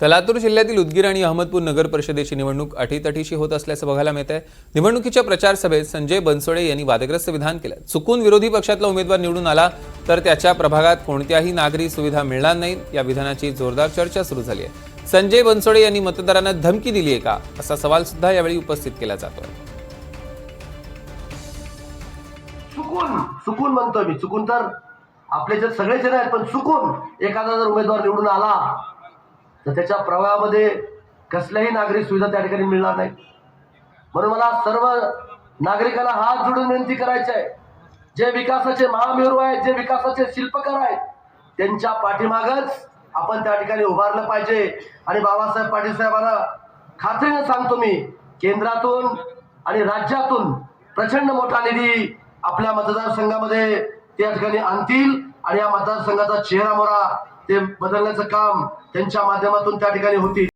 तर लातूर जिल्ह्यातील उदगीर आणि अहमदपूर नगर परिषदेची निवडणूक अटीतटीशी होत असल्याचं बघायला मिळत आहे निवडणुकीच्या प्रचार सभेत संजय बनसोडे यांनी वादग्रस्त विधान केलं. चुकून विरोधी पक्षातला उमेदवार निवडून आला तर त्याच्या प्रभागात कोणत्याही नागरी सुविधा मिळणार नाही. या विधानाची जोरदार चर्चा सुरू झाली आहे. संजय बनसोडे यांनी मतदारांना धमकी दिली आहे का? असा सवाल सुद्धा यावेळी उपस्थित केला जातोय. चुकून चुकून म्हणतो मी. चुकून तर आपले जे सगळेच आहेत पण चुकून एखादा जर उमेदवार निवडून आला तर त्याच्या प्रवाहामध्ये कसल्याही नागरिक सुविधा त्या ठिकाणी मिळणार नाही म्हणून मला सर्व नागरिकांना हात जोडून विनंती करायची आहे. जे विकासाचे महामेरू आहेत जे विकासाचे शिल्पकार आहेत त्यांच्या पाठीमागच आपण त्या ठिकाणी उभारलं पाहिजे. आणि बाबासाहेब पाटील साहेबांना खात्रीने सांगतो मी केंद्रातून आणि राज्यातून प्रचंड मोठा निधी आपल्या मतदारसंघामध्ये त्या ठिकाणी आणतील आणि या मतदारसंघाचा चेहरा मोरा ते बदलण्याचं काम त्यांच्या माध्यमातून त्या ठिकाणी होती.